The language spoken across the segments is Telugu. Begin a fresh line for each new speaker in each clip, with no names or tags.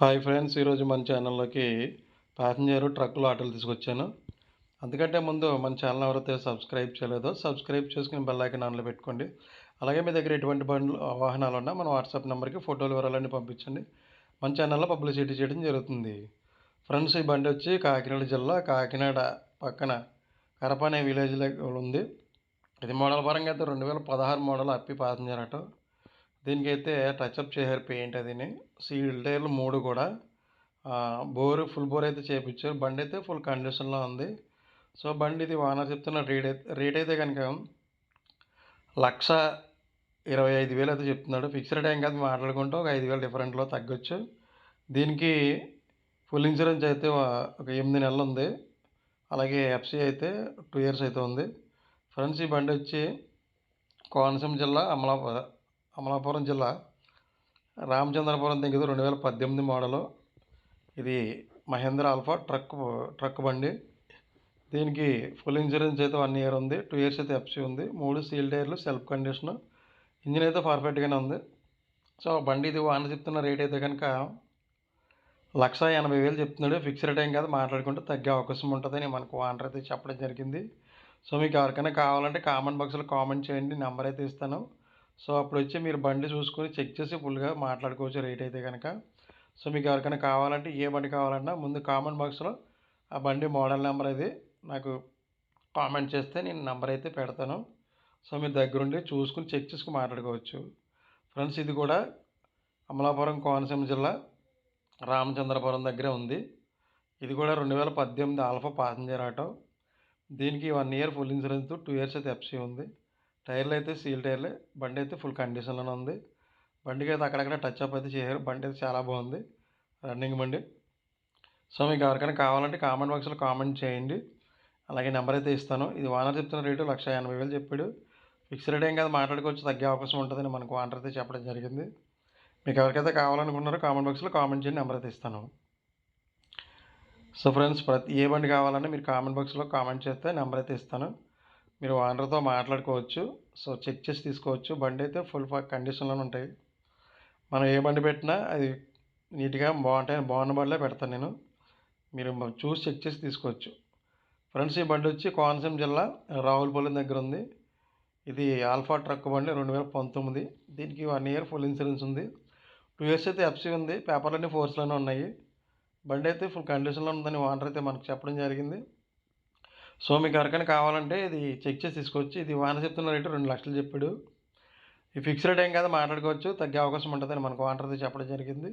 హాయ్ ఫ్రెండ్స్ ఈరోజు మన ఛానల్లోకి ప్యాసింజర్ ట్రక్కులు ఆటోలు తీసుకొచ్చాను. అందుకంటే ముందు మన ఛానల్ ఎవరైతే సబ్స్క్రైబ్ చేయలేదో సబ్స్క్రైబ్ చేసుకుని బెల్ ఐకాన్ ఆన్లో పెట్టుకోండి. అలాగే మీ దగ్గర ఎటువంటి బండ్లు వాహనాలు ఉన్నా మన వాట్సాప్ నెంబర్కి ఫోటోలు వివరాలన్నీ పంపించండి. మన ఛానల్లో పబ్లిసిటీ చేయడం జరుగుతుంది. ఫ్రెండ్స్ ఈ బండి వచ్చి కాకినాడ జిల్లా కాకినాడ పక్కన కరప అనే విలేజ్లో ఉంది. ఇది మోడల్ పరంగా అయితే రెండు వేల పదహారు మోడల్ అప్పి ప్యాసింజర్ ఆటో. దీనికైతే టచ్అప్ చేశారు పెయింట్ అదిని సీల్ టైర్లు మూడు కూడా. బోర్ ఫుల్ బోర్ అయితే చేయించారు బండి అయితే ఫుల్ కండిషన్లో ఉంది. సో బండి ఇది వానర్ చెప్తున్న రేట్ అయితే రేట్ అయితే కనుక లక్ష ఇరవై ఐదు వేలు అయితే చెప్తున్నాడు. ఫిక్స్డ్ ఏం కాదు మాట్లాడుకుంటూ ఒక ఐదు వేలు డిఫరెంట్లో తగ్గొచ్చు. దీనికి ఫుల్ ఇన్సూరెన్స్ అయితే ఒక ఎనిమిది నెలలు ఉంది. అలాగే ఎఫ్సి అయితే టూ ఇయర్స్ అయితే ఉంది. ఫ్రెండ్స్ ఈ బండి వచ్చి కోనసీమ జిల్లా అమలాపుర అమలాపురం జిల్లా రామచంద్రపురం దగ్గర రెండు వేల పద్దెనిమిది మోడలు. ఇది మహేంద్ర ఆల్ఫా ట్రక్ ట్రక్ బండి. దీనికి ఫుల్ ఇన్సూరెన్స్ అయితే వన్ ఇయర్ ఉంది. టూ ఇయర్స్ అయితే ఎఫ్సీ ఉంది. మూడు సీల్ టైర్లు సెల్ఫ్ కండిషన్. ఇంజిన్ అయితే పర్ఫెక్ట్గానే ఉంది. సో బండి ఇది వాన చెప్తున్న రేట్ అయితే కనుక లక్ష ఎనభై వేలు చెప్తున్నాడు. ఫిక్స్డ్ టైం కాదు మాట్లాడుకుంటే తగ్గే అవకాశం ఉంటుందని మనకు ఓనర్ అయితే చెప్పడం జరిగింది. సో మీకు ఎవరికైనా కావాలంటే కామెంట్ బాక్స్లో కామెంట్ చేయండి. నెంబర్ అయితే ఇస్తాను. సో అప్పుడు వచ్చి మీరు బండి చూసుకొని చెక్ చేసి ఫుల్గా మాట్లాడుకోవచ్చు రేట్ అయితే కనుక సో మీకు ఎవరికైనా కావాలంటే ఏ బండి కావాలన్నా ముందు కామెంట్ బాక్స్లో ఆ బండి మోడల్ నెంబర్ అది నాకు కామెంట్ చేస్తే నేను నెంబర్ అయితే పెడతాను. సో మీరు దగ్గరుండి చూసుకుని చెక్ చేసుకుని మాట్లాడుకోవచ్చు. ఫ్రెండ్స్ ఇది కూడా అమలాపురం కోనసీమ జిల్లా రామచంద్రపురం దగ్గరే ఉంది. ఇది కూడా రెండు వేల పద్దెనిమిది ఆల్ఫా ప్యాసింజర్ ఆటో. దీనికి one year full insurance two years అయితే ఎఫ్సీ ఉంది. టైర్లు అయితే సీల్ టైర్లే బండి అయితే ఫుల్ కండిషన్లోనే ఉంది. బండికి అయితే అక్కడక్కడ టచ్ అప్ అయితే చేశారు. బండి అయితే చాలా బాగుంది. రన్నింగ్ బండి. సో మీకు ఎవరికైనా కావాలంటే కామెంట్ బాక్స్లో కామెంట్ చేయండి. అలాగే నెంబర్ అయితే ఇస్తాను. ఇది ఓనర్ చెప్తున్న రేటు లక్ష ఎనభై వేలు చెప్పాడు. ఫిక్స్డ్ రేట్ ఏం కాదు మాట్లాడుకోవచ్చు తగ్గే అవకాశం ఉంటుందని మనకు ఓనర్ అయితే చెప్పడం జరిగింది. మీకు ఎవరికైతే కావాలనుకున్నారో కామెంట్ బాక్స్లో కామెంట్ చేయండి నెంబర్ అయితే ఇస్తాను. సో ఫ్రెండ్స్ ప్రతి ఏ బండి కావాలన్నా మీరు కామెంట్ బాక్స్లో కామెంట్ చేస్తే నెంబర్ అయితే ఇస్తాను. మీరు ఓనర్తో మాట్లాడుకోవచ్చు. సో చెక్ చేసి తీసుకోవచ్చు. బండి అయితే ఫుల్ కండిషన్లోనే ఉంటాయి. మనం ఏ బండి పెట్టినా అది నీట్గా బాగుంటాయి బాగున్న బండిలో పెడతాను నేను. మీరు చూసి చెక్ చేసి తీసుకోవచ్చు. ఫ్రెండ్స్ ఈ బండి వచ్చి కోనసీమ జిల్లా రావులపల్లి దగ్గర ఉంది. ఇది ఆల్ఫా ట్రక్ బండి రెండు వేల పంతొమ్మిది. దీనికి వన్ ఇయర్ ఫుల్ ఇన్సూరెన్స్ ఉంది. టూ ఇయర్స్ అయితే ఎఫ్సీ ఉంది. పేపర్లన్నీ ఫోర్స్లోనే ఉన్నాయి. బండి అయితే ఫుల్ కండిషన్లో ఉందని ఓనర్ అయితే మనకు చెప్పడం జరిగింది. సో మీకు ఎవరికైనా కావాలంటే ఇది చెక్ చేసి తీసుకోవచ్చు ఇది వాన చెప్తున్న రేటు రెండు లక్షలు చెప్పాడు. ఈ ఫిక్స్డ్ ఏం కదా మాట్లాడుకోవచ్చు తగ్గే అవకాశం ఉంటుందని మనకు వాంటర్ది చెప్పడం జరిగింది.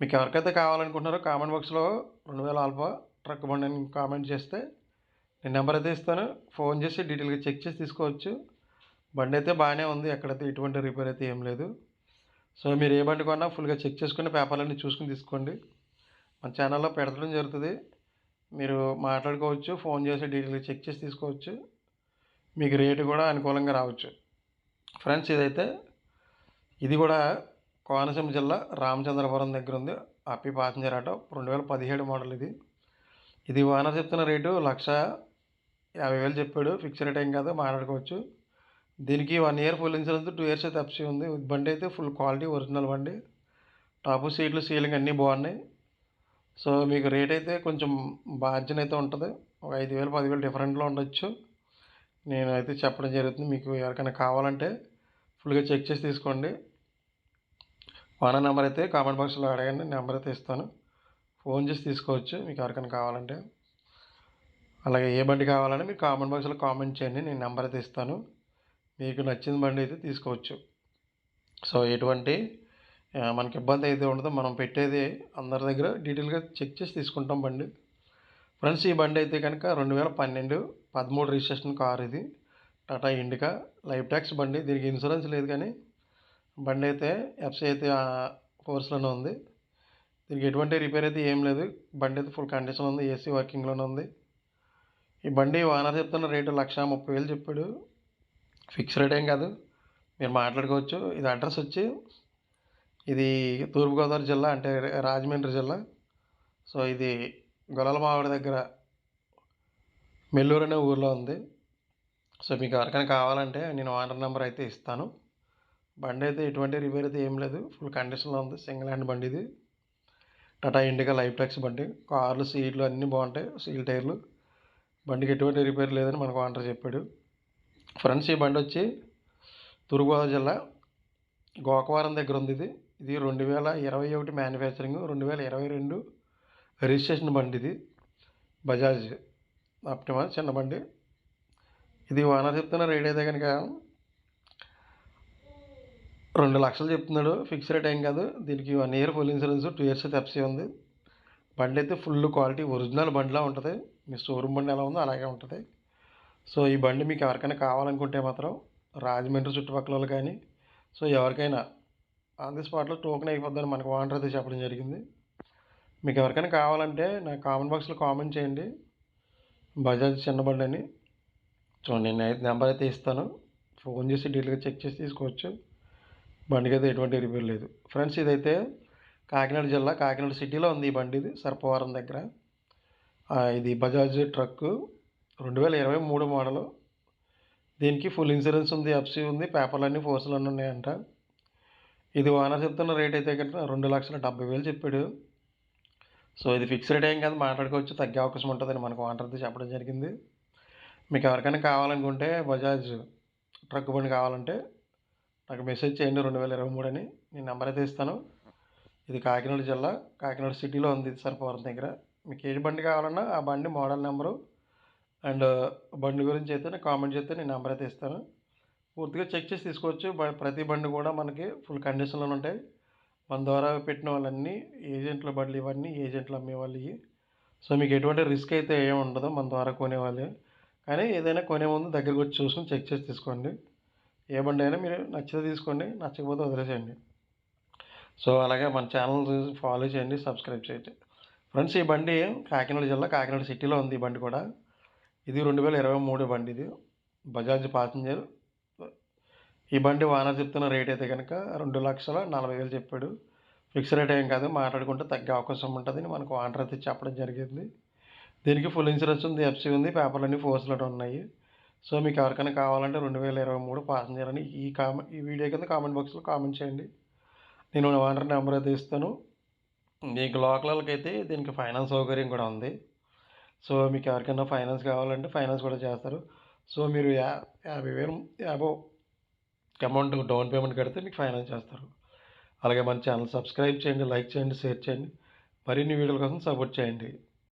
మీకు ఎవరికైతే కావాలనుకుంటున్నారో కామెంట్ బాక్స్లో రెండు వేల ఆల్ఫా ట్రక్ బండి అని కామెంట్ చేస్తే నేను నెంబర్ అయితే ఇస్తాను. ఫోన్ చేసి డీటెయిల్గా చెక్ చేసి తీసుకోవచ్చు. బండి అయితే బాగానే ఉంది ఎక్కడైతే ఎటువంటి రిపేర్ అయితే ఏం లేదు. సో మీరు ఏ బండి కొన్నా ఫుల్గా చెక్ చేసుకుని పేపర్లన్నీ చూసుకుని తీసుకోండి. మన ఛానల్లో పెడతడం జరుగుతుంది. మీరు మాట్లాడుకోవచ్చు ఫోన్ చేసి డీటెయిల్ చెక్ చేసి తీసుకోవచ్చు. మీకు రేటు కూడా అనుకూలంగా రావచ్చు. ఫ్రెండ్స్ ఇదైతే ఇది కూడా కోనసీమ జిల్లా రామచంద్రపురం దగ్గర ఉంది. అప్పి ప్యాసింజర్ ఆటో రెండు వేల పదిహేడు మోడల్ ఇది. ఇది ఓనర్ చెప్తున్న రేటు లక్ష యాభై వేలు చెప్పాడు. ఫిక్స్ రేట్ ఏం కాదు మాట్లాడుకోవచ్చు. దీనికి one year full insurance two years అయితే అప్సీ ఉంది. బండి అయితే ఫుల్ క్వాలిటీ ఒరిజినల్ బండి. టాపు సీట్లు సీలింగ్ అన్నీ బాగున్నాయి. సో మీకు రేట్ అయితే కొంచెం మార్జిన్ అయితే ఉంటుంది. ఒక ఐదు వేలు పదివేలు డిఫరెంట్లో ఉండొచ్చు. నేను అయితే చెప్పడం జరుగుతుంది. మీకు ఎవరికైనా కావాలంటే ఫుల్గా చెక్ చేసి తీసుకోండి. ఓనర్ నెంబర్ అయితే కామెంట్ బాక్స్లో అడగండి. నెంబర్ అయితే ఇస్తాను. ఫోన్ చేసి తీసుకోవచ్చు. మీకు ఎవరికైనా కావాలంటే. అలాగే ఏ బండి కావాలని మీరు కామెంట్ బాక్స్లో కామెంట్ చేయండి. నేను నెంబర్ అయితే ఇస్తాను. మీకు నచ్చిన బండి అయితే తీసుకోవచ్చు. సో ఎటువంటి మనకి ఇబ్బంది అయితే ఉండదు. మనం పెట్టేది అందరి దగ్గర డీటెయిల్గా చెక్ చేసి తీసుకుంటాం బండి. ఫ్రెండ్స్ ఈ బండి అయితే కనుక రెండు వేల పన్నెండు పదమూడు రిజిస్ట్రేషన్ కార్ ఇది. టాటా ఇండికా లైఫ్ ట్యాక్స్ బండి. దీనికి ఇన్సూరెన్స్ లేదు కానీ బండి అయితే ఎఫ్సీ అయితే ఫోర్స్లోనే ఉంది. దీనికి ఎటువంటి రిపేర్ అయితే ఏం లేదు. బండి అయితే ఫుల్ కండిషన్ ఉంది. ఏసీ వర్కింగ్లోనే ఉంది. ఈ బండి ఓనర్ చెప్తున్న రేటు లక్ష ముప్పై వేలు చెప్పాడు. ఫిక్స్ రేట్ ఏం కాదు. మీరు మాట్లాడుకోవచ్చు. ఇది అడ్రస్ వచ్చి ఇది తూర్పుగోదావరి జిల్లా అంటే రాజమండ్రి జిల్లా. సో ఇది గొల్లలమావిడి దగ్గర మెల్లూరు అనే ఊర్లో ఉంది. సో మీకు ఎవరికైనా కావాలంటే నేను ఆర్డర్ నెంబర్ అయితే ఇస్తాను. బండి అయితే ఎటువంటి రిపేర్ అయితే ఏం లేదు. ఫుల్ కండిషన్లో ఉంది. సింగిల్ హ్యాండ్ బండి ఇది. టాటా ఇండికా లైఫ్ ట్యాక్స్ బండి. కార్లు సీట్లు అన్నీ బాగుంటాయి. సీల్ టైర్లు. బండికి ఎటువంటి రిపేర్ లేదని మనకు ఓనర్ చెప్పాడు. ఫ్రెండ్స్ ఈ బండి వచ్చి తూర్పుగోదావరి జిల్లా గోకవరం దగ్గర ఉంది ఇది. ఇది రెండు వేల ఇరవై ఒకటి మ్యానుఫ్యాక్చరింగ్ రెండు వేల ఇరవై రెండు రిజిస్ట్రేషన్ బండి ఇది. బజాజ్ ఆప్టిమా చిన్న బండి. ఇది ఓనర్ చెప్తున్న రేట్ అయితే కనుక రెండు లక్షలు చెప్తున్నాడు. ఫిక్స్ రేట్ ఏం కాదు. దీనికి one year full insurance two years అయితే ఎఫ్సీ ఉంది. బండి అయితే ఫుల్ క్వాలిటీ ఒరిజినల్ బండిలా ఉంటుంది. మీ షోరూమ్ బండి ఎలా ఉందో అలాగే ఉంటుంది. సో ఈ బండి మీకు ఎవరికైనా కావాలనుకుంటే మాత్రం రాజమండ్రి చుట్టుపక్కల వాళ్ళు కానీ సో ఎవరికైనా ఆన్ ది స్పాట్లో టోకెన్ అయిపోద్దని మనకు ఓనర్ అయితే చెప్పడం జరిగింది. మీకు ఎవరికైనా కావాలంటే నా కామెంట్ బాక్స్లో కామెంట్ చేయండి. బజాజ్ చిన్న బండి అని. చూడండి నేను అయితే నెంబర్ అయితే ఇస్తాను. ఫోన్ చేసి డీటెయిల్గా చెక్ చేసి తీసుకోవచ్చు. బండికి అయితే ఎటువంటి రిపేర్ లేదు. ఫ్రెండ్స్ ఇదైతే కాకినాడ జిల్లా కాకినాడ సిటీలో ఉంది ఈ బండి. ఇది సర్పవరం దగ్గర. ఇది బజాజ్ ట్రక్ రెండు వేల ఇరవై మూడు మోడలు. దీనికి ఫుల్ ఇన్సూరెన్స్ ఉంది ఎఫ్సీ ఉంది పేపర్లు అన్నీ ఫోర్సులు అన్నీ ఉన్నాయంట. ఇది ఓనర్ చెప్తున్న రేట్ అయితే కనుక రెండు లక్షల డెబ్బై వేలు చెప్పాడు. సో ఇది ఫిక్స్ రేట్ ఏం కాదు మాట్లాడుకోవచ్చు తగ్గే అవకాశం ఉంటుందని మనకు ఓనర్ చెప్పడం జరిగింది. మీకు ఎవరికైనా కావాలనుకుంటే బజాజ్ ట్రక్ బండి కావాలంటే నాకు మెసేజ్ చేయండి రెండు వేల ఇరవై మూడు అని. నేను నెంబర్ అయితే ఇస్తాను. ఇది కాకినాడ జిల్లా కాకినాడ సిటీలో ఉంది ఇది సర్పవరం దగ్గర. మీకు ఏ బండి కావాలన్నా ఆ బండి మోడల్ నెంబరు అండ్ బండి గురించి అయితే నేను కామెంట్ చేస్తే నేను నెంబర్ అయితే ఇస్తాను. పూర్తిగా చెక్ చేసి తీసుకోవచ్చు. ప్రతి బండి కూడా మనకి ఫుల్ కండిషన్లో ఉంటాయి. మన ద్వారా పెట్టిన వాళ్ళన్నీ ఏజెంట్ల బండ్లు ఇవన్నీ ఏజెంట్లు అమ్మేవాళ్ళు ఇవి సో మీకు ఎటువంటి రిస్క్ అయితే ఏమి ఉండదు మన ద్వారా కొనేవాళ్ళు కానీ ఏదైనా కొనే ముందు దగ్గరికి వచ్చి చూసుకొని చెక్ చేసి తీసుకోండి. ఏ బండి అయినా మీరు నచ్చితే తీసుకోండి నచ్చకపోతే వదిలేసేయండి. సో అలాగే మన ఛానల్ ఫాలో చేయండి సబ్స్క్రైబ్ చేయండి. ఫ్రెండ్స్ ఈ బండి కాకినాడ జిల్లా కాకినాడ సిటీలో ఉంది ఈ బండి కూడా. ఇది రెండు వేల ఇరవై మూడు బండి ఇది. బజాజ్ పాసింజర్. ఈ బండి వానర్ చెప్తున్న రేట్ అయితే కనుక రెండు లక్షల నలభై వేలు చెప్పాడు. ఫిక్స్ రేట్ ఏం కాదు మాట్లాడుకుంటే తగ్గే అవకాశం ఉంటుందని మనకు ఆర్డర్ అయితే చెప్పడం జరిగింది. దీనికి ఫుల్ ఇన్సూరెన్స్ ఉంది ఎఫ్సీ ఉంది పేపర్లు అన్నీ ఫోర్స్లో ఉన్నాయి. సో మీకు ఎవరికైనా కావాలంటే రెండు వేల ఇరవై మూడు పాసింజర్ అని ఈ కామెంట్ ఈ వీడియో కింద కామెంట్ బాక్స్లో కామెంట్ చేయండి. నేను ఓనర్ నెంబర్ అయితే ఇస్తాను. మీకు లోకలకైతే అయితే దీనికి ఫైనాన్స్ సౌకర్యం కూడా ఉంది. సో మీకు ఎవరికైనా ఫైనాన్స్ కావాలంటే ఫైనాన్స్ కూడా చేస్తారు. సో మీరు యా యాభై వేలు యాభై అమౌంట్ డౌన్ పేమెంట్ కడితే మీకు ఫైనాన్స్ చేస్తారు. అలాగే మన ఛానల్ సబ్స్క్రైబ్ చేయండి లైక్ చేయండి షేర్ చేయండి. మరిన్ని వీడియోల కోసం సపోర్ట్ చేయండి.